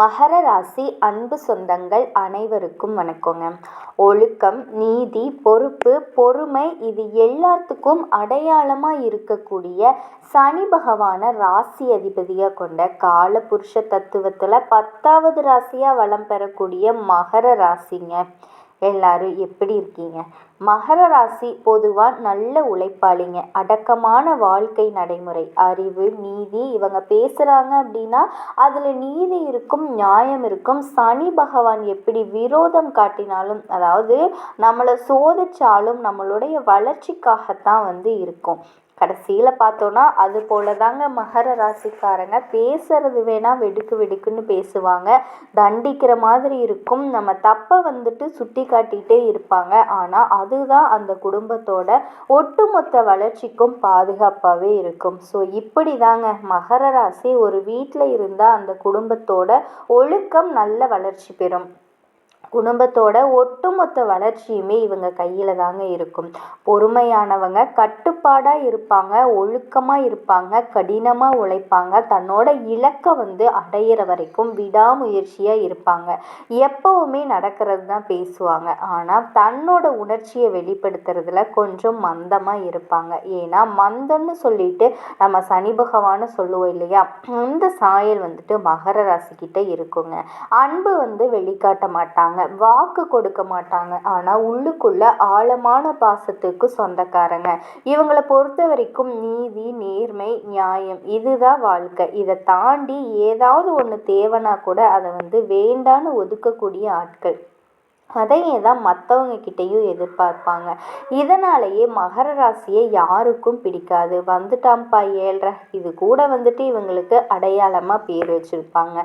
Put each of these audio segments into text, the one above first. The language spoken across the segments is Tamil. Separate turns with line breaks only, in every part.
மகர ராசி அன்பு சொந்தங்கள் அனைவருக்கும் வணக்கங்க. ஒழுக்கம் நீதி பொறுப்பு பொறுமை இது எல்லாத்துக்கும் அடையாளமாக இருக்கக்கூடிய சனி பகவான ராசி அதிபதியாக கொண்ட காலபுருஷ தத்துவத்தில் பத்தாவது ராசியாக வளம் பெறக்கூடிய மகர ராசிங்க. எல்லாரும் எப்படி இருக்கீங்க? மகர ராசி பொதுவாக நல்ல உழைப்பாளிங்க. அடக்கமான வாழ்க்கை நடைமுறை அறிவு நீதி இவங்க பேசுகிறாங்க அப்படின்னா அதில் நீதி இருக்கும் நியாயம் இருக்கும். சனி பகவான் எப்படி விரோதம் காட்டினாலும் அதாவது நம்மளை சோதிச்சாலும் நம்மளுடைய வளர்ச்சிக்காகத்தான் வந்து இருக்கும். கடைசியில் பார்த்தோன்னா அது போல தாங்க மகர ராசிக்காரங்க. பேசுறது வேணால் வெடுக்கு வெடுக்குன்னு பேசுவாங்க. தண்டிக்கிற மாதிரி இருக்கும். நம்ம தப்பை வந்துட்டு சுட்டி காட்டிகிட்டே இருப்பாங்க. ஆனால் அதுதான் அந்த குடும்பத்தோட ஒட்டுமொத்த வளர்ச்சிக்கும் பாதுகாப்பாகவே இருக்கும். ஸோ இப்படி தாங்க மகர ராசி ஒரு வீட்டில் இருந்தால் அந்த குடும்பத்தோட ஒழுக்கம் நல்ல வளர்ச்சி பெறும். குடும்பத்தோட ஒட்டுமொத்த வளர்ச்சியுமே இவங்க கையில் தாங்க இருக்கும். பொறுமையானவங்க கட்டுப்பாடாக இருப்பாங்க ஒழுக்கமாக இருப்பாங்க கடினமாக உழைப்பாங்க தன்னோட இலக்கை வந்து அடையிற வரைக்கும் விடாமுயற்சியாக இருப்பாங்க. எப்போவுமே நடக்கிறது தான் பேசுவாங்க. ஆனால் தன்னோட உணர்ச்சியை வெளிப்படுத்துறதுல கொஞ்சம் மந்தமாக இருப்பாங்க. ஏன்னா மந்தம்னு சொல்லிட்டு நம்ம சனி பகவான்னு சொல்லுவோம் இல்லையா? இந்த சாயல் வந்துட்டு மகர ராசிக்கிட்ட இருக்குங்க. அன்பு வந்து வெளிக்காட்ட மாட்டாங்க. வாக்கு கொடுக்க மாட்டாங்க. ஆனால் உள்ளுக்குள்ள ஆழமான பாசத்துக்கு சொந்தக்காரங்க. இவங்களை பொறுத்த வரைக்கும் நீதி நேர்மை நியாயம் இதுதான் வாழ்க்கை. இதை தாண்டி ஏதாவது ஒன்று தேவைன்னா கூட அதை வந்து வேண்டான்னு ஒதுக்கக்கூடிய ஆட்கள். அதையே தான் மற்றவங்க கிட்டேயும் எதிர்பார்ப்பாங்க. இதனாலேயே மகர ராசியை யாருக்கும் பிடிக்காது. வந்துட்டாம்ப்பா ஏழ்ற. இது கூட வந்துட்டு இவங்களுக்கு அடையாளமாக பேர் வச்சுருப்பாங்க.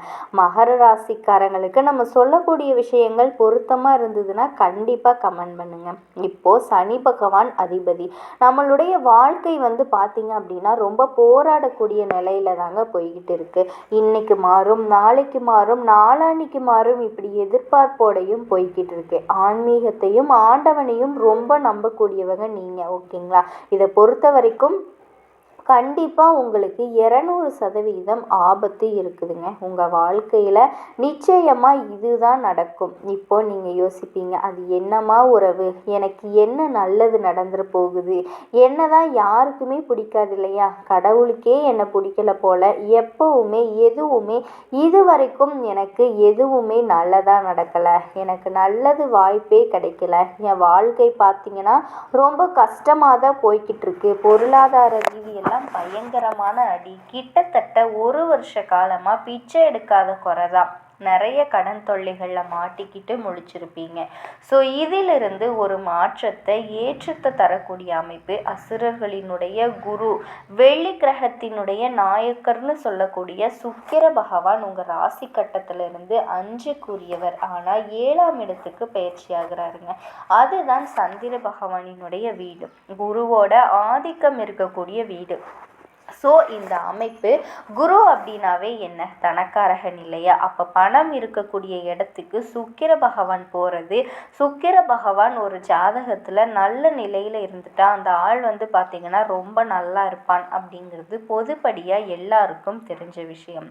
மகர ராசிக்காரங்களுக்கு நம்ம சொல்லக்கூடிய விஷயங்கள் பொருத்தமாக இருந்ததுன்னா கண்டிப்பாக கமெண்ட் பண்ணுங்க. இப்போது சனி பகவான் அதிபதி. நம்மளுடைய வாழ்க்கை வந்து பார்த்திங்க அப்படின்னா ரொம்ப போராடக்கூடிய நிலையில தாங்க போய்கிட்டு இருக்கு. இன்னைக்கு மாறும் நாளைக்கு மாறும் நாளான்னைக்கு மாறும் இப்படி எதிர்பார்ப்போடையும் போய்கிட்டு இருக்கு. ஆன்மீகத்தையும் ஆண்டவனையும் ரொம்ப நம்பக்கூடியவங்க நீங்கள் ஓகேங்களா? இதை பொறுத்த வரைக்கும் கண்டிப்பாக உங்களுக்கு இரநூறு சதவீதம் ஆபத்து இருக்குதுங்க. உங்கள் வாழ்க்கையில் நிச்சயமாக இதுதான் நடக்கும். இப்போ நீங்கள் யோசிப்பீங்க அது என்னமா உறவு? எனக்கு என்ன நல்லது நடந்துட போகுது? என்ன தான் யாருக்குமே பிடிக்காது இல்லையா? கடவுளுக்கே என்னை பிடிக்கல போல் எப்போவுமே எதுவுமே இது வரைக்கும் எனக்கு எதுவுமே நல்லதாக நடக்கலை. எனக்கு நல்லது வாய்ப்பே கிடைக்கல. என் வாழ்க்கை பார்த்தீங்கன்னா ரொம்ப கஷ்டமாக தான் போய்கிட்டு இருக்கு. பொருளாதார ரீதியெல்லாம் எல்லாம் பயங்கரமான அடி. கிட்டத்தட்ட ஒரு வருஷ காலமாக பிச்சை எடுக்காத குறை தான். நிறைய கடன் தொல்லைகளில் மாட்டிக்கிட்டு முழிச்சிருப்பீங்க. ஸோ இதிலிருந்து ஒரு மாற்றத்தை ஏற்றத்தை தரக்கூடிய அமைப்பு அசுரர்களினுடைய குரு வெள்ளி கிரகத்தினுடைய நாயக்கர்னு சொல்லக்கூடிய சுக்கிர பகவான் உங்கள் ராசி கட்டத்திலிருந்து அஞ்சுக்குரியவர். ஆனால் ஏழாம் இடத்துக்கு பயிற்சி ஆகிறாருங்க அதுதான் சந்திர பகவானினுடைய வீடு. குருவோட ஆதிக்கம் இருக்கக்கூடிய வீடு. ஸோ இந்த அமைப்பு குரு அப்படின்னாவே என்ன? தனக்காரகன் இல்லையா? அப்போ பணம் இருக்கக்கூடிய இடத்துக்கு சுக்கிர பகவான் போகிறது சுக்கிர பகவான் ஒரு ஜாதகத்தில் நல்ல நிலையில் இருந்துட்டா அந்த ஆள் வந்து பார்த்திங்கன்னா ரொம்ப நல்லா இருப்பான் அப்படிங்கிறது பொதுப்படியாக எல்லாருக்கும் தெரிஞ்ச விஷயம்.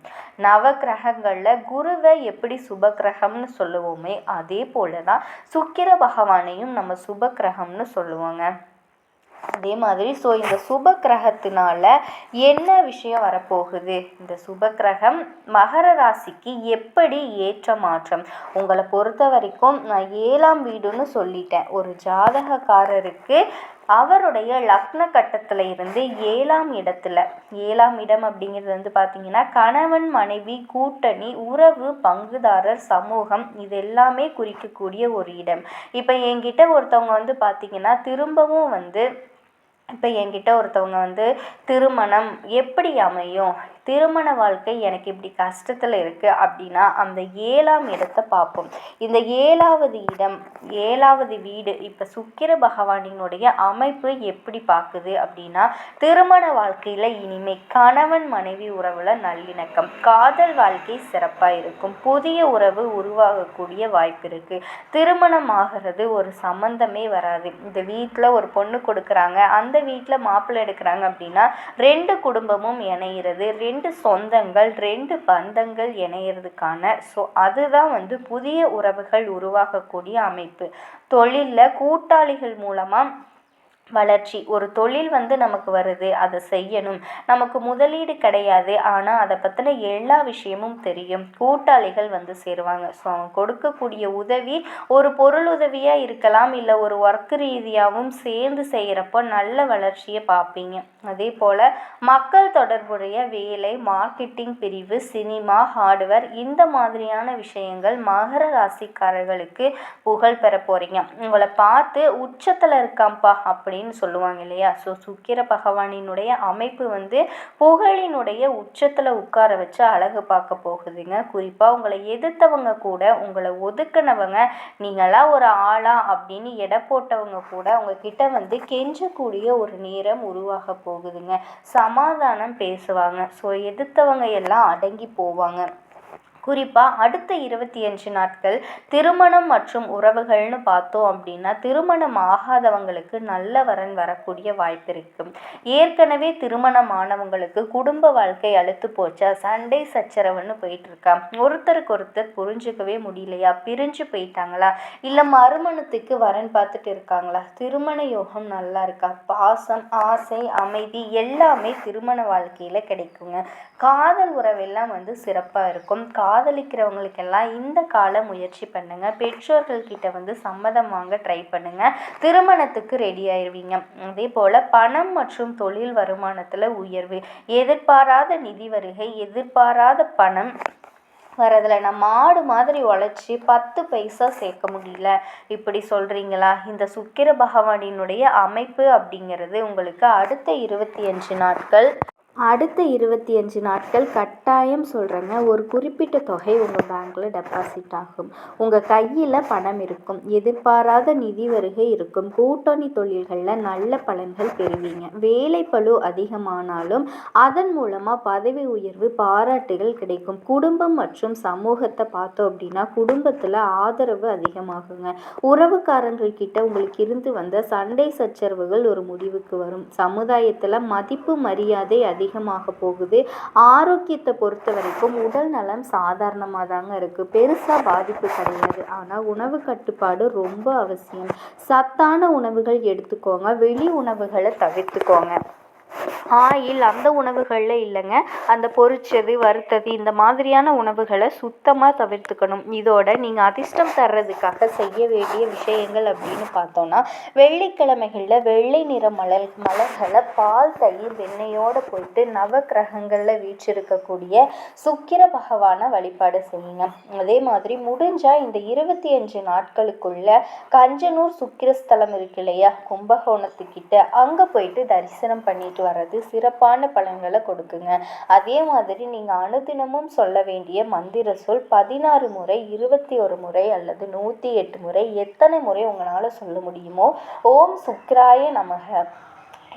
நவ கிரகங்களில் குருவை எப்படி சுப கிரகம்னு சொல்லுவோமே அதே போல தான் சுக்கிர பகவானையும் நம்ம சுப கிரகம்னு சொல்லுவோங்க. அதே மாதிரி ஸோ இந்த சுப கிரகத்தினால என்ன விஷயம் வரப்போகுது? இந்த சுப கிரகம் மகர ராசிக்கு எப்படி ஏற்ற மாற்றம்? உங்களை பொறுத்த வரைக்கும் நான் ஏழாம் வீடுன்னு சொல்லிட்டேன். ஒரு ஜாதகக்காரருக்கு அவருடைய லக்ன கட்டத்தில் இருந்து ஏழாம் இடத்துல ஏழாம் இடம் அப்படிங்கிறது வந்து பார்த்திங்கன்னா கணவன் மனைவி கூட்டணி உறவு பங்குதாரர் சமூகம் இது எல்லாமே குறிக்கக்கூடிய ஒரு இடம். இப்போ என்கிட்ட ஒருத்தவங்க வந்து பார்த்திங்கன்னா திரும்பவும் வந்து இப்போ என்கிட்ட ஒருத்தவங்க வந்து திருமணம் எப்படி அமையும்? திருமண வாழ்க்கை எனக்கு இப்படி கஷ்டத்தில் இருக்குது அப்படின்னா அந்த ஏழாம் இடத்தை பார்ப்போம். இந்த ஏழாவது இடம் ஏழாவது வீடு இப்போ சுக்கிர பகவானினுடைய அமைப்பு எப்படி பார்க்குது அப்படின்னா திருமண வாழ்க்கையில் இனிமை கணவன் மனைவி உறவில் நல்லிணக்கம் காதல் வாழ்க்கை சிறப்பாக இருக்கும் புதிய உறவு உருவாகக்கூடிய வாய்ப்பு இருக்குது திருமணம் ஆகிறது ஒரு சம்மந்தமே வராது. இந்த வீட்டில் ஒரு பொண்ணு கொடுக்குறாங்க அந்த வீட்டில் மாப்பிள்ளை எடுக்கிறாங்க அப்படின்னா ரெண்டு குடும்பமும் இணையிறது ரெண்டு ரெண்டு சொந்தங்கள் ரெண்டு பந்தங்கள் இணையிறதுக்கான ஸோ அதுதான் வந்து புதிய உறவுகள் உருவாகக்கூடிய அமைப்பு. தொழிலில் கூட்டாளிகள் மூலமாக வளர்ச்சி. ஒரு தொழில் வந்து நமக்கு வருது அதை செய்யணும். நமக்கு முதலீடு கிடையாது ஆனால் அதை பற்றின எல்லா விஷயமும் தெரியும். கூட்டாளிகள் வந்து சேருவாங்க. ஸோ அவங்க கொடுக்கக்கூடிய உதவி ஒரு பொருள் உதவியாக இருக்கலாம் இல்லை ஒரு ஒர்க் ரீதியாகவும் சேர்ந்து செய்கிறப்போ நல்ல வளர்ச்சியை பார்ப்பீங்க. அதே போல் மக்கள் தொடர்புடைய வேலை மார்க்கெட்டிங் பிரிவு சினிமா ஹார்ட்வேர் இந்த மாதிரியான விஷயங்கள் மகர ராசிக்காரர்களுக்கு புகழ் பெற போகிறீங்க உங்களை பார்த்து உச்சத்தில் இருக்காம்ப்பா அப்படி அப்படின்னு சொல்லுவாங்க இல்லையா? ஸோ சுக்கிர பகவானினுடைய அமைப்பு வந்து புகழினுடைய உச்சத்தில் உட்கார வச்சு அழகு பார்க்க போகுதுங்க. குறிப்பாக உங்களை எதிர்த்தவங்க கூட உங்களை ஒதுக்கினவங்க நீங்களாம் ஒரு ஆளா அப்படின்னு எடை போட்டவங்க கூட உங்ககிட்ட வந்து கெஞ்சக்கூடிய ஒரு நேரம் உருவாக போகுதுங்க. சமாதானம் பேசுவாங்க. ஸோ எதிர்த்தவங்க எல்லாம் அடங்கி போவாங்க. குறிப்பாக அடுத்த இருபத்தி அஞ்சு நாட்கள் திருமணம் மற்றும் உறவுகள்னு பார்த்தோம் அப்படின்னா திருமணம் ஆகாதவங்களுக்கு நல்ல வரன் வரக்கூடிய வாய்ப்பு இருக்கும் ஏற்கனவே திருமணம் ஆனவங்களுக்கு குடும்ப வாழ்க்கை அழுத்து போச்சா? சண்டை சச்சரவுன்னு போயிட்டு இருக்கா ஒருத்தருக்கு ஒருத்தர் புரிஞ்சுக்கவே முடியலையா? பிரிஞ்சு போயிட்டாங்களா? இல்லை மறுமணத்துக்கு வரன் பார்த்துட்டு இருக்காங்களா? திருமண யோகம் நல்லா இருக்கா? பாசம் ஆசை அமைதி எல்லாமே திருமண வாழ்க்கையில் கிடைக்குங்க. காதல் உறவெல்லாம் வந்து சிறப்பாக இருக்கும். கா காதலிக்கிறவங்களுக்கெல்லாம் இந்த கால முயற்சி பண்ணுங்கள் பெற்றோர்கள்கிட்ட வந்து சம்மதம் வாங்க ட்ரை பண்ணுங்கள் திருமணத்துக்கு ரெடி ஆயிடுவீங்க அதே போல் பணம் மற்றும் தொழில் வருமானத்தில் உயர்வு. எதிர்பாராத நிதி வருகை எதிர்பாராத பணம் வரதில் நம்ம மாடு மாதிரி உழைச்சி பத்து பைசா சேர்க்க முடியல. இப்படி சொல்கிறீங்களா இந்த சுக்கிர பகவானினுடைய அமைப்பு அப்படிங்கிறது உங்களுக்கு அடுத்த இருபத்தி அஞ்சு நாட்கள் அடுத்த இருபத்தி அஞ்சு நாட்கள் கட்டாயம் சொல்கிறேங்க ஒரு குறிப்பிட்ட தொகை உங்கள் பேங்க்கில் டெபாசிட் ஆகும். உங்கள் கையில் பணம் இருக்கும். எதிர்பாராத நிதி வருகை இருக்கும். கூட்டணி தொழில்களில் நல்ல பலன்கள் பெறுவீங்க. வேலை பளு அதிகமானாலும் அதன் மூலமாக பதவி உயர்வு பாராட்டுகள் கிடைக்கும். குடும்பம் மற்றும் சமூகத்தை பார்த்தோம் அப்படின்னா குடும்பத்தில் ஆதரவு அதிகமாகுங்க. உறவுக்காரர்கள் கிட்ட உங்களுக்கு இருந்து வந்த சண்டை சச்சரவுகள் ஒரு முடிவுக்கு வரும். சமுதாயத்தில் மதிப்பு மரியாதை அதிக அதிகமாக போகுது. ஆரோக்கியத்தை பொறுத்த வரைக்கும் உடல் நலம் சாதாரணமாக தாங்க இருக்குது பெருசாக பாதிப்பு கிடையாது. ஆனால் உணவு கட்டுப்பாடு ரொம்ப அவசியம். சத்தான உணவுகள் எடுத்துக்கோங்க. வெளி உணவுகளை தவிர்த்துக்கோங்க. ஆயில் அந்த உணவுகளில் இல்லைங்க. அந்த பொரிச்சது வறுத்தது இந்த மாதிரியான உணவுகளை சுத்தமாக தவிர்த்துக்கணும். இதோட நீங்கள் அதிர்ஷ்டம் தர்றதுக்காக செய்ய வேண்டிய விஷயங்கள் அப்படின்னு பார்த்தோன்னா வெள்ளிக்கிழமைகளில் வெள்ளை நிற மலர் மலர்களை பால் தயிர் வெண்ணெயோடு போயிட்டு நவக்கிரகங்களில் வீற்றிருக்கக்கூடிய சுக்கிர பகவானை வழிபாடு செய்யுங்க. அதே மாதிரி முடிஞ்சால் இந்த இருபத்தி அஞ்சு நாட்களுக்குள்ள கஞ்சனூர் சுக்கிரஸ்தலம் இருக்கு இல்லையா? கும்பகோணத்துக்கிட்ட அங்கே போயிட்டு தரிசனம் பண்ணிட்டு வர்றது சிறப்பான பலன்களை கொடுக்குங்க. அதே மாதிரி நீங்கள் அனுதினமும் சொல்ல வேண்டிய மந்திர சொல் பதினாறு முறை இருபத்தி ஒரு முறை அல்லது நூற்றி எட்டு முறை எத்தனை முறை உங்களால் சொல்ல முடியுமோ ஓம் சுக்ராய நமக.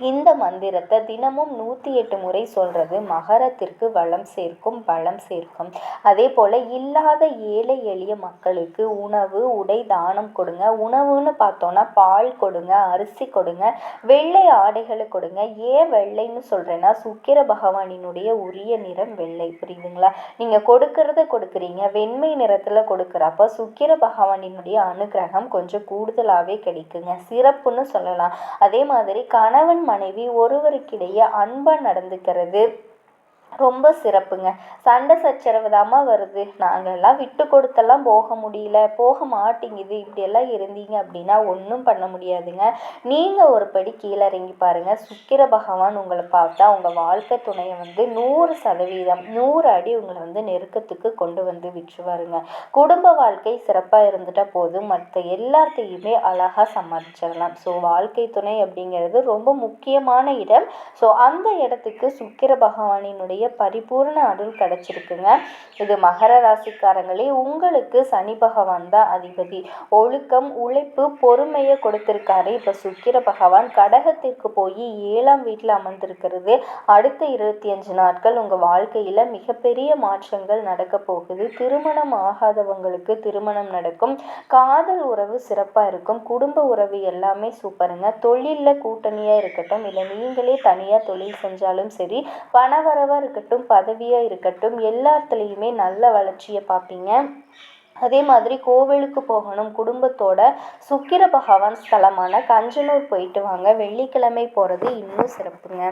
இந்த மந்திரத்தை தினமும் நூற்றி எட்டு முறை சொல்கிறது மகரத்திற்கு வளம் சேர்க்கும் பலம் சேர்க்கும். அதே போல் இல்லாத ஏழை எளிய மக்களுக்கு உணவு உடை தானம் கொடுங்க. உணவுன்னு பார்த்தோன்னா பால் கொடுங்க அரிசி கொடுங்க வெள்ளை ஆடைகளை கொடுங்க. ஏன் வெள்ளைன்னு சொல்கிறேன்னா சுக்கிர பகவானினுடைய உரிய நிறம் வெள்ளை. புரியுதுங்களா? நீங்கள் கொடுக்கறத கொடுக்குறீங்க வெண்மை நிறத்தில் கொடுக்குறப்ப சுக்கிர பகவானினுடைய அனுகிரகம் கொஞ்சம் கூடுதலாகவே கிடைக்குங்க. சிறப்புன்னு சொல்லலாம். அதே மாதிரி கணவன் மனைவி ஒருவருக்கிடையே அன்பாக நடந்துக்கிறது. ரொம்ப சிறப்புங்க. சண்டை சச்சரவு தாம்மா வருது. நாங்கள்லாம் விட்டு கொடுத்தெல்லாம் போக முடியல. போக மாட்டேங்குது. இப்படியெல்லாம் இருந்தீங்க அப்படின்னா ஒன்றும் பண்ண முடியாதுங்க. நீங்கள் ஒரு படி கீழே இறங்கி பாருங்கள் சுக்கிர பகவான் உங்களை பார்த்தா உங்கள் வாழ்க்கை துணையை வந்து நூறு சதவீதம் நூறு அடி உங்களை வந்து நெருக்கத்துக்கு கொண்டு வந்து விற்றுவாருங்க குடும்ப வாழ்க்கை சிறப்பாக இருந்துட்டால் போதும். மற்ற எல்லாத்தையுமே அழகாக சமாளிச்சிடலாம். ஸோ வாழ்க்கை துணை அப்படிங்கிறது ரொம்ப முக்கியமான இடம். ஸோ அந்த இடத்துக்கு சுக்கிர பகவானினுடைய பரிபூர்ண அருள் கிடச்சிருக்குங்க. இது மகர ராசிக்காரங்களே உங்களுக்கு சனி பகவான் தான் அதிபதி. ஒழுக்கம் உழைப்பு பொறுமையை கொடுத்திருக்காரு. இப்போ சுக்கிர பகவான் கடகத்திற்கு போய் ஏழாம் வீட்டில் அமர்ந்திருக்கிறது. அடுத்த இருபத்தி அஞ்சு நாட்கள் உங்கள் வாழ்க்கையில் மிகப்பெரிய மாற்றங்கள் நடக்க போகுது. திருமணம் ஆகாதவங்களுக்கு திருமணம் நடக்கும். காதல் உறவு சிறப்பாக இருக்கும். குடும்ப உறவு எல்லாமே சூப்பருங்க. தொழிலில் கூட்டணியாக இருக்கட்டும் இல்லை நீங்களே தனியாக தொழில் செஞ்சாலும் சரி பணவரவர் இருக்கட்டும் பதவியாக இருக்கட்டும் எல்லாத்துலேயுமே நல்ல வளர்ச்சியை பார்ப்பீங்க. அதே மாதிரி கோவிலுக்கு போகணும் குடும்பத்தோட சுக்கிர பகவான் ஸ்தலமான கஞ்சனூர் போயிட்டு வாங்க. வெள்ளிக்கிழமை போகிறது இன்னும் சிறப்புங்க.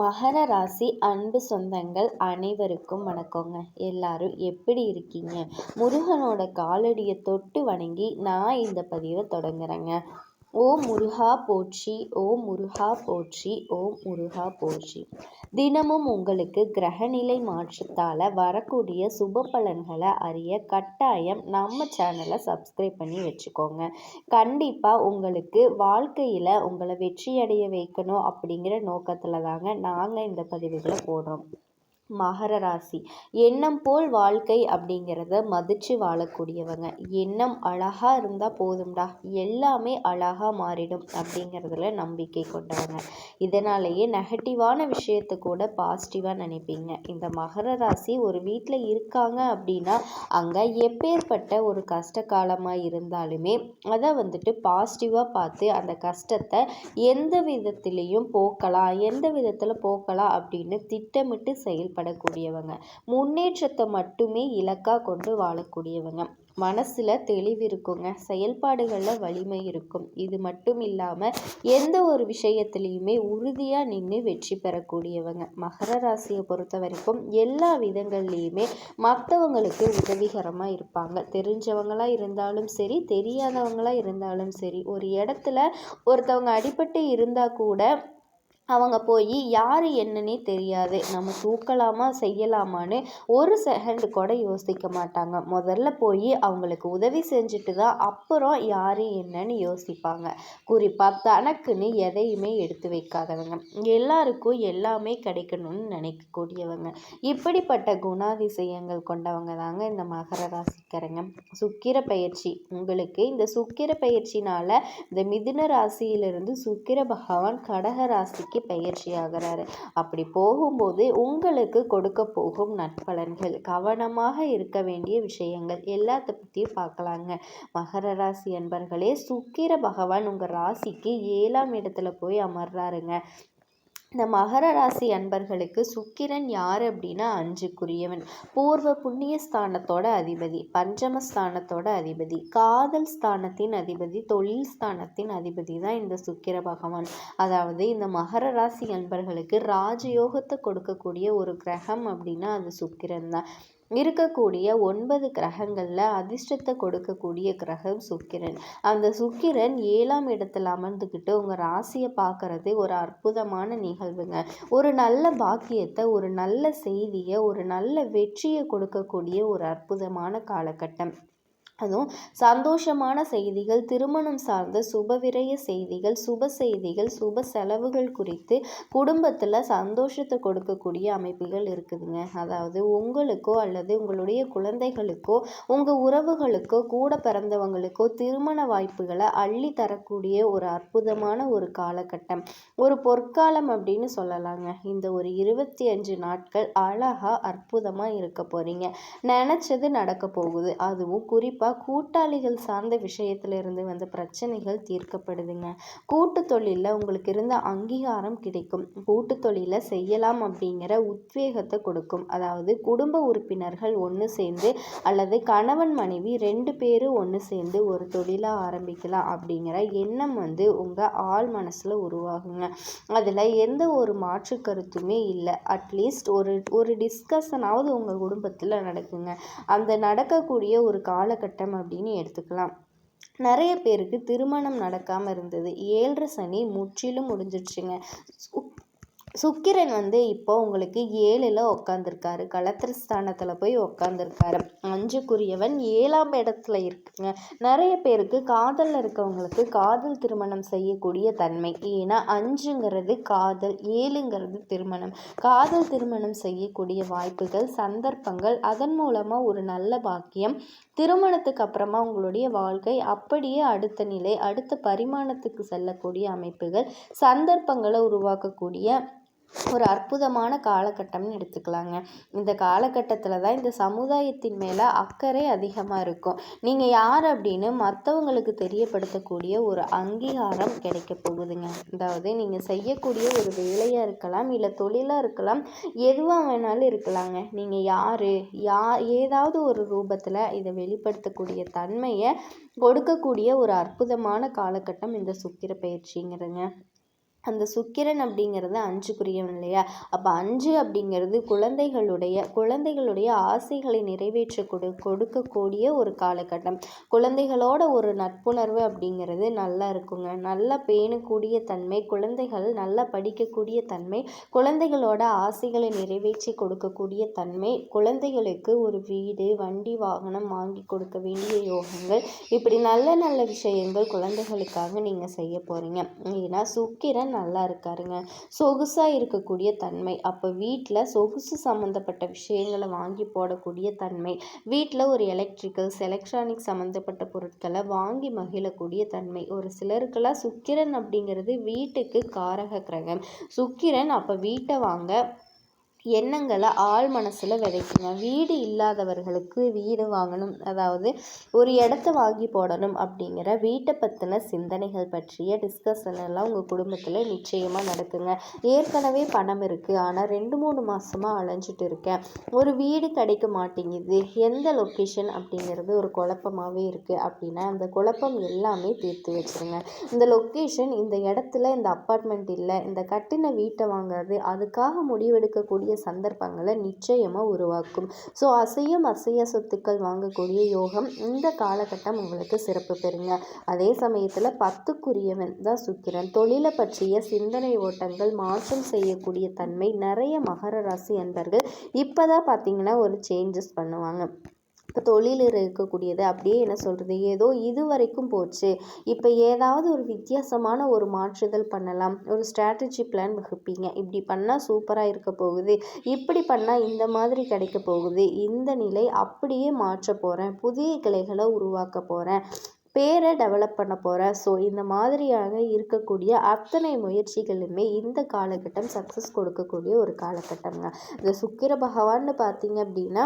மகர ராசி அன்பு சொந்தங்கள் அனைவருக்கும் வணக்கங்க. எல்லாரும் எப்படி இருக்கீங்க? முருகனோட காலடியை தொட்டு வணங்கி நான் இந்த பதிவை தொடங்குறேங்க. ஓ முருகா போற்றி ஓ முருகா போற்றி ஓ முருகா போற்றி. தினமும் உங்களுக்கு கிரகநிலை மாற்றத்தால் வரக்கூடிய சுப பலன்களை அறிய கட்டாயம் நம்ம சேனலை சப்ஸ்கிரைப் பண்ணி வச்சுக்கோங்க. கண்டிப்பாக உங்களுக்கு வாழ்க்கையில் உங்களை வெற்றியடைய வைக்கணும் அப்படிங்கிற நோக்கத்தில் தாங்க நாங்கள் இந்த பதிவுகளை போடுறோம். மகர ராசி. எண்ணம் போல் வாழ்க்கை அப்படிங்கிறத மதித்து வாழக்கூடியவங்க. எண்ணம் அழகாக இருந்தால் போதும்டா. எல்லாமே அழகாக மாறிடும் அப்படிங்கிறதுல நம்பிக்கை கொண்டவங்க. இதனாலேயே நெகட்டிவான விஷயத்தை கூட பாசிட்டிவாக நினைப்பீங்க. இந்த மகர ராசி ஒரு வீட்டில் இருக்காங்க அப்படின்னா அங்கே எப்பேற்பட்ட ஒரு கஷ்ட காலமாக இருந்தாலுமே அதை வந்துட்டு பாசிட்டிவாக பார்த்து அந்த கஷ்டத்தை எந்த விதத்திலையும் போக்கலாம் எந்த விதத்தில் போக்கலாம் அப்படின்னு திட்டமிட்டு செயல்பட செயல்படக்கூடியவங்க முன்னேற்றத்தை மட்டுமே இலக்காக கொண்டு வாழக்கூடியவங்க. மனசில் தெளிவு இருக்குங்க. செயல்பாடுகளில் வலிமை இருக்கும். இது மட்டும் இல்லாமல் எந்த ஒரு விஷயத்துலேயுமே உறுதியாக நின்று வெற்றி பெறக்கூடியவங்க. மகர ராசியை பொறுத்த வரைக்கும் எல்லா விதங்கள்லேயுமே மற்றவங்களுக்கு உதவிகரமாக இருப்பாங்க. தெரிஞ்சவங்களாக இருந்தாலும் சரி தெரியாதவங்களாக இருந்தாலும் சரி ஒரு இடத்துல ஒருத்தவங்க அடிபட்டு இருந்தால் கூட அவங்க போய் யார் என்னன்னே தெரியாது. நம்ம தூக்கலாமா செய்யலாமான்னு ஒரு செகண்ட் கூட யோசிக்க மாட்டாங்க. முதல்ல போய் அவங்களுக்கு உதவி செஞ்சுட்டு தான் அப்புறம் யார் என்னன்னு யோசிப்பாங்க. குறிப்பாக தனக்குன்னு எதையுமே எடுத்து வைக்காதவங்க. எல்லாருக்கும் எல்லாமே கிடைக்கணும்னு நினைக்கக்கூடியவங்க. இப்படிப்பட்ட குணாதிசயங்கள் கொண்டவங்க தாங்க இந்த மகர ராசிக்காரங்க. சுக்கிர பயிற்சி. உங்களுக்கு இந்த சுக்கிர பயிற்சினால் இந்த மிதுன ராசியிலிருந்து சுக்கிர பகவான் கடக ராசி ராசிக்கு பயிற்சி ஆகிறாரு. அப்படி போகும்போது உங்களுக்கு கொடுக்க போகும் நற்பலன்கள் கவனமாக இருக்க வேண்டிய விஷயங்கள் எல்லாத்த பற்றியும் பார்க்கலாங்க. மகர ராசி என்பர்களே சுக்கிர பகவான் உங்கள் ராசிக்கு ஏழாம் இடத்துல போய் அமர்றாருங்க. இந்த மகர ராசி அன்பர்களுக்கு சுக்கிரன் யார் அப்படின்னா அஞ்சுக்குரியவன். பூர்வ புண்ணிய ஸ்தானத்தோட அதிபதி பஞ்சம ஸ்தானத்தோட அதிபதி காதல் ஸ்தானத்தின் அதிபதி தொழில் ஸ்தானத்தின் அதிபதி தான் இந்த சுக்கிர பகவான். அதாவது இந்த மகர ராசி அன்பர்களுக்கு ராஜயோகத்தை கொடுக்கக்கூடிய ஒரு கிரகம் அப்படின்னா அது சுக்கிரன் தான். இருக்கக்கூடிய ஒன்பது கிரகங்களில் அதிர்ஷ்டத்தை கொடுக்கக்கூடிய கிரகம் சுக்கிரன். அந்த சுக்கிரன் ஏழாம் இடத்துல அமர்ந்துக்கிட்டு உங்கள் ராசியை பார்க்குறது ஒரு அற்புதமான நிகழ்வுங்க. ஒரு நல்ல பாக்கியத்தை ஒரு நல்ல செய்தியை ஒரு நல்ல வெற்றியை கொடுக்கக்கூடிய ஒரு அற்புதமான காலகட்டம். அதுவும் சந்தோஷமான செய்திகள் திருமணம் சார்ந்த சுபவிரய செய்திகள் சுப செய்திகள் சுப செலவுகள் குறித்து குடும்பத்தில் சந்தோஷத்தை கொடுக்கக்கூடிய அமைப்புகள் இருக்குதுங்க. அதாவது உங்களுக்கோ அல்லது உங்களுடைய குழந்தைகளுக்கோ உங்கள் உறவுகளுக்கோ கூட பிறந்தவங்களுக்கோ திருமண வாய்ப்புகளை அள்ளி தரக்கூடிய ஒரு அற்புதமான ஒரு காலகட்டம். ஒரு பொற்காலம் அப்படின்னு சொல்லலாங்க. இந்த ஒரு இருபத்தி அஞ்சு நாட்கள் அழகாக அற்புதமாக இருக்க போகிறீங்க நினச்சது நடக்க போகுது. அதுவும் குறிப்பாக கூட்டாளிகள் சார்ந்த விஷயத்துல இருந்து வந்த பிரச்சனைகள் தீர்க்கப்படுதுங்க. கூட்டு தொழிலில் உங்களுக்கு இருந்த அங்கீகாரம் கிடைக்கும். கூட்டு தொழிலை செய்யலாம் அப்படிங்கிற உத்வேகத்தை கொடுக்கும். அதாவது குடும்ப உறுப்பினர்கள் ஒன்று சேர்ந்து அல்லது கணவன் மனைவி ரெண்டு பேரும் ஒன்று சேர்ந்து ஒரு தொழிலாக ஆரம்பிக்கலாம் அப்படிங்கிற எண்ணம் வந்து உங்கள் ஆள் மனசில் உருவாகுங்க. அதில் எந்த ஒரு மாற்று கருத்துமே இல்லை. அட்லீஸ்ட் ஒரு ஒரு டிஸ்கஷனாவது உங்கள் குடும்பத்தில் நடக்குங்க. அந்த நடக்கக்கூடிய ஒரு காலகட்டம் கட்டம் அப்படின்னு எடுத்துக்கலாம். நிறைய பேருக்கு திருமணம் நடக்காமல் இருந்தது. ஏழரை சனி முற்றிலும் முடிஞ்சிடுச்சுங்க. சுக்கிரன் வந்து இப்போ உங்களுக்கு ஏழில் உட்காந்துருக்காரு கலத்திரஸ்தானத்தில் போய் உட்காந்துருக்காரு அஞ்சுக்குரியவன் ஏழாம் இடத்துல இருக்குங்க. நிறைய பேருக்கு காதலில் இருக்கவங்களுக்கு காதல் திருமணம் செய்யக்கூடிய தன்மை. ஏன்னா அஞ்சுங்கிறது காதல் ஏழுங்கிறது திருமணம். காதல் திருமணம் செய்யக்கூடிய வாய்ப்புகள் சந்தர்ப்பங்கள் அதன் மூலமாக ஒரு நல்ல பாக்கியம். திருமணத்துக்கு அப்புறமா உங்களுடைய வாழ்க்கை அப்படியே அடுத்த நிலை அடுத்த பரிமாணத்துக்கு செல்லக்கூடிய அமைப்புகள் சந்தர்ப்பங்களை உருவாக்கக்கூடிய ஒரு அற்புதமான காலகட்டம்னு எடுத்துக்கலாங்க. இந்த காலகட்டத்தில் தான் இந்த சமுதாயத்தின் மேலே அக்கறை அதிகமாக இருக்கும். நீங்கள் யார் அப்படின்னு மற்றவங்களுக்கு தெரியப்படுத்தக்கூடிய ஒரு அங்கீகாரம் கிடைக்க போகுதுங்க. அதாவது நீங்கள் செய்யக்கூடிய ஒரு வேலையாக இருக்கலாம் இல்லை தொழிலாக இருக்கலாம் எதுவாக வேணாலும் இருக்கலாங்க. நீங்கள் யார் யா ஏதாவது ஒரு ரூபத்தில் இதை வெளிப்படுத்தக்கூடிய தன்மையை கொடுக்கக்கூடிய ஒரு அற்புதமான காலகட்டம் இந்த சுக்கிர பயிற்சிங்கிறதுங்க அந்த சுக்கிரன் அப்படிங்கிறது அஞ்சுக்குரியவன் இல்லையா? அப்போ அஞ்சு அப்படிங்கிறது குழந்தைகளுடைய குழந்தைகளுடைய ஆசைகளை நிறைவேற்ற கொடு கொடுக்கக்கூடிய ஒரு காலகட்டம். குழந்தைகளோட ஒரு நட்புணர்வு அப்படிங்கிறது நல்லா இருக்குங்க. நல்லா பேணக்கூடிய தன்மை குழந்தைகள் நல்லா படிக்கக்கூடிய தன்மை குழந்தைகளோட ஆசைகளை நிறைவேற்றி கொடுக்கக்கூடிய தன்மை குழந்தைகளுக்கு ஒரு வீடு வண்டி வாகனம் வாங்கி கொடுக்க வேண்டிய யோகங்கள். இப்படி நல்ல நல்ல விஷயங்கள் குழந்தைகளுக்காக நீங்கள் செய்ய போகிறீங்க ஏன்னா சுக்கிரன் நல்லா இருக்காருங்க. சொகுசாக இருக்கக்கூடிய தன்மை. அப்போ வீட்டில் சொகுசு சம்மந்தப்பட்ட விஷயங்களை வாங்கி போடக்கூடிய தன்மை. வீட்டில் ஒரு எலக்ட்ரிக்கல்ஸ் எலக்ட்ரானிக் சம்மந்தப்பட்ட பொருட்களை வாங்கி மகிழக்கூடிய தன்மை. ஒரு சிலருக்கெல்லாம் சுக்கிரன் அப்படிங்கிறது வீட்டுக்கு காரக கிரகம். சுக்கிரன் அப்போ வீட்டை வாங்க எண்ணங்களை ஆழ் மனசில் விதைக்குங்க வீடு இல்லாதவர்களுக்கு வீடு வாங்கணும். அதாவது ஒரு இடத்த வாங்கி போடணும் அப்படிங்கிற வீட்டை பற்றின சிந்தனைகள் பற்றிய டிஸ்கஷன் எல்லாம் உங்கள் குடும்பத்தில் நிச்சயமாக நடக்குங்க. ஏற்கனவே பணம் இருக்குது ஆனால் ரெண்டு மூணு மாதமாக அலைஞ்சிட்டு இருக்கேன். ஒரு வீடு கிடைக்க மாட்டேங்குது. எந்த லொக்கேஷன் அப்படிங்கிறது ஒரு குழப்பமாகவே இருக்குது அப்படின்னா அந்த குழப்பம் எல்லாமே தீர்த்து வச்சுருங்க. இந்த லொக்கேஷன் இந்த இடத்துல இந்த அப்பார்ட்மெண்ட் இல்லை. இந்த கட்டின வீட்டை வாங்குறது அதுக்காக முடிவெடுக்கக்கூடிய வேண்டிய சந்தர்ப்பங்களை நிச்சயமாக உருவாக்கும். ஸோ அசையும் அசைய சொத்துக்கள் வாங்கக்கூடிய யோகம் இந்த காலகட்டம் உங்களுக்கு சிறப்பு பெறுங்க. அதே சமயத்தில் பத்துக்குரியவன் தான் சுக்கிரன். தொழிலை பற்றிய சிந்தனை ஓட்டங்கள் மாற்றம் செய்யக்கூடிய தன்மை நிறைய மகர ராசி அன்பர்கள் இப்போ தான் பார்த்தீங்கன்னா ஒரு சேஞ்சஸ் பண்ணுவாங்க. தொழில் இருக்கக்கூடியது. அப்படியே என்ன சொல்கிறது ஏதோ இது வரைக்கும் போச்சு. இப்போ ஏதாவது ஒரு வித்தியாசமான ஒரு மாற்றுதல் பண்ணலாம். ஒரு ஸ்ட்ராட்டஜி பிளான் வகுப்பீங்க. இப்படி பண்ணால் சூப்பராக இருக்க போகுது. இப்படி பண்ணால் இந்த மாதிரி கிடைக்க போகுது. இந்த நிலை அப்படியே மாற்ற போகிறேன் புதிய கிளைகளை உருவாக்க போகிறேன் பேரை டெவலப் பண்ண போகிறேன் ஸோ இந்த மாதிரியாக இருக்கக்கூடிய அத்தனை முயற்சிகளுமே இந்த காலகட்டம் சக்ஸஸ் கொடுக்கக்கூடிய ஒரு காலகட்டம்ங்க. இந்த சுக்கிர பகவான்னு பார்த்தீங்க அப்படின்னா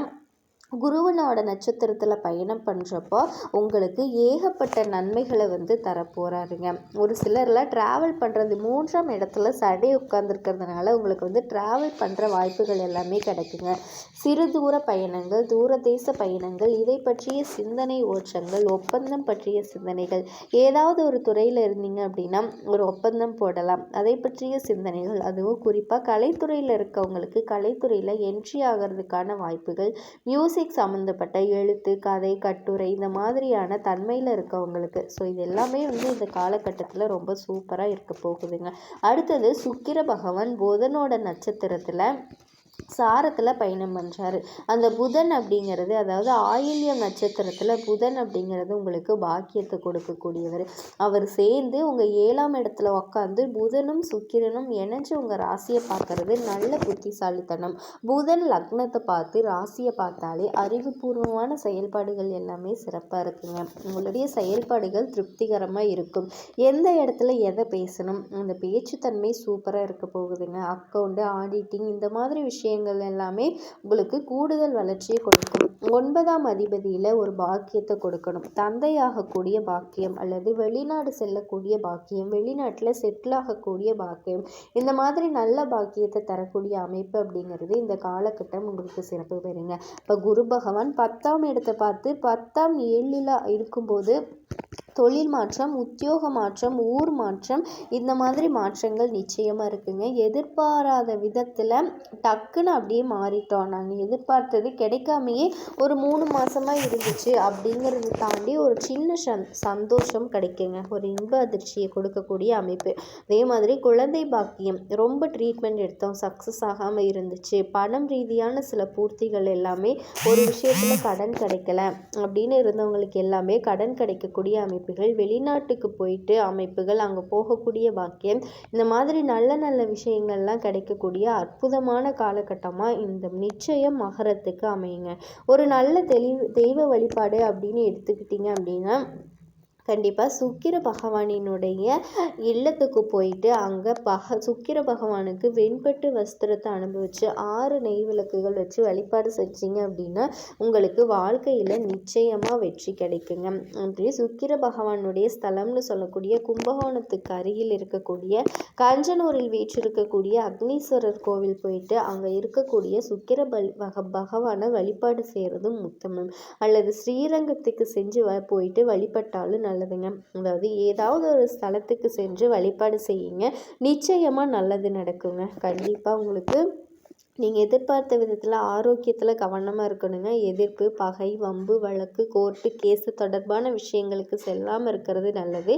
குருவனோட நட்சத்திரத்தில் பயணம் பண்ணுறப்போ உங்களுக்கு ஏகப்பட்ட நன்மைகளை வந்து தரப்போகிறாருங்க ஒரு சிலரில் ட்ராவல் பண்ணுறது மூன்றாம் இடத்துல சடை உட்காந்துருக்கிறதுனால உங்களுக்கு வந்து ட்ராவல் பண்ணுற வாய்ப்புகள் எல்லாமே கிடைக்குங்க. சிறு தூர பயணங்கள் தூரதேச பயணங்கள் இதை பற்றிய சிந்தனை ஓற்றங்கள் ஒப்பந்தம் பற்றிய சிந்தனைகள் ஏதாவது ஒரு துறையில் இருந்தீங்க அப்படின்னா ஒரு ஒப்பந்தம் போடலாம். அதை பற்றிய சிந்தனைகள் அதுவும் குறிப்பாக கலைத்துறையில் இருக்கவங்களுக்கு கலைத்துறையில் என்ட்ரி ஆகிறதுக்கான வாய்ப்புகள் மியூசிக் மியூசிக் சம்மந்தப்பட்ட எழுத்து கதை கட்டுரை இந்த மாதிரியான தன்மையில் இருக்கவங்களுக்கு. ஸோ இது எல்லாமே வந்து இந்த காலகட்டத்தில் ரொம்ப சூப்பராக இருக்க போகுதுங்க. அடுத்தது சுக்கிர பகவான் புதனோட நட்சத்திரத்தில் சாரத்தில் பயணம் பண்ணுறாரு அந்த புதன் அப்படிங்கிறது அதாவது ஆயில்ய நட்சத்திரத்தில் புதன் அப்படிங்கிறது உங்களுக்கு பாக்கியத்தை கொடுக்கக்கூடியவர். அவர் சேர்ந்து உங்கள் ஏழாம் இடத்துல உக்காந்து புதனும் சுக்கிரனும் இணைஞ்சு உங்கள் ராசியை பார்க்கறது நல்ல புத்திசாலித்தனம். புதன் லக்னத்தை பார்த்து ராசியை பார்த்தாலே அறிவுபூர்வமான செயல்பாடுகள் எல்லாமே சிறப்பாக இருக்குங்க. உங்களுடைய செயல்பாடுகள் திருப்திகரமாக இருக்கும். எந்த இடத்துல எதை பேசணும்? அந்த பேச்சுத்தன்மை சூப்பராக இருக்க போகுதுங்க. அக்கௌண்ட்டு ஆடிட்டிங் இந்த மாதிரி விஷயம் விஷயங்கள் எல்லாமே உங்களுக்கு கூடுதல் வளர்ச்சியை கொடுக்கும். ஒன்பதாம் அதிபதியில் ஒரு பாக்கியத்தை கொடுக்கணும். தந்தையாகக்கூடிய பாக்கியம் அல்லது வெளிநாடு செல்லக்கூடிய பாக்கியம் வெளிநாட்டில் செட்டில் ஆகக்கூடிய பாக்கியம் இந்த மாதிரி நல்ல பாக்கியத்தை தரக்கூடிய அமைப்பு அப்படிங்கிறது இந்த காலகட்டம் உங்களுக்கு சிறப்பு பெறுங்க. இப்போ குரு பகவான் பத்தாம் இடத்தை பார்த்து பத்தாம் ஏழில் இருக்கும்போது தொழில் மாற்றம் உத்தியோக மாற்றம் ஊர் மாற்றம் இந்த மாதிரி மாற்றங்கள் நிச்சயமாக இருக்குங்க. எதிர்பாராத விதத்தில் டக்குன்னு அப்படியே மாறிட்டோம் நாங்கள் எதிர்பார்த்தது கிடைக்காமையே ஒரு மூணு மாதமாக இருந்துச்சு அப்படிங்கிறத தாண்டி ஒரு சின்ன சந் சந்தோஷம் கிடைக்குங்க. ஒரு இன்ப அதிர்ச்சியை கொடுக்கக்கூடிய அமைப்பு. அதே மாதிரி குழந்தை பாக்கியம். ரொம்ப ட்ரீட்மெண்ட் எடுத்தோம். சக்ஸஸ் ஆகாமல் இருந்துச்சு. பணம் ரீதியான சில பூர்த்திகள் எல்லாமே ஒரு விஷயத்தில் கடன் கிடைக்கல அப்படின்னு இருந்தவங்களுக்கு எல்லாமே கடன் கிடைக்கக்கூடிய அமைப்பு அமைப்புகள் வெளிநாட்டுக்கு போயிட்டு அமைப்புகள் அங்கே போகக்கூடிய பாக்கியம் இந்த மாதிரி நல்ல நல்ல விஷயங்கள்லாம் கிடைக்கக்கூடிய அற்புதமான காலகட்டமாக இந்த நிச்சயம் மகரத்துக்கு அமையுங்க. ஒரு நல்ல தெளிவு தெய்வ வழிபாடு அப்படின்னு எடுத்துக்கிட்டிங்க அப்படின்னா கண்டிப்பாக சுக்கிர பகவானினுடைய இல்லத்துக்கு போயிட்டு அங்கே பக சுக்கிர பகவானுக்கு வெண்பட்டு வஸ்திரத்தை அனுபவித்து ஆறு நெய் விளக்குகள் வச்சு வழிபாடு செஞ்சீங்க அப்படின்னா உங்களுக்கு வாழ்க்கையில் நிச்சயமாக வெற்றி கிடைக்குங்க. அப்படி சுக்கிர பகவானுடைய ஸ்தலம்னு சொல்லக்கூடிய கும்பகோணத்துக்கு அருகில் இருக்கக்கூடிய கஞ்சனூரில் வீற்றிருக்கக்கூடிய அக்னீஸ்வரர் கோவில் போயிட்டு அங்கே இருக்கக்கூடிய சுக்கிர பல் பக பகவானை வழிபாடு செய்கிறதும் உத்தமம். அல்லது ஸ்ரீரங்கத்துக்கு செஞ்சு வ போயிட்டு வழிபட்டாலும் நல்ல நல்லதுங்க. அதாவது ஏதாவது ஒரு ஸ்தலத்துக்கு சென்று வழிபாடு செய்யுங்க. நிச்சயமாக நல்லது நடக்குங்க. கண்டிப்பாக உங்களுக்கு நீங்கள் எதிர்பார்த்த விதத்தில் ஆரோக்கியத்தில் கவனமாக இருக்கணுங்க. எதிர்ப்பு பகை வம்பு வழக்கு கோர்ட்டு கேஸு தொடர்பான விஷயங்களுக்கு செல்லாமல் இருக்கிறது நல்லது.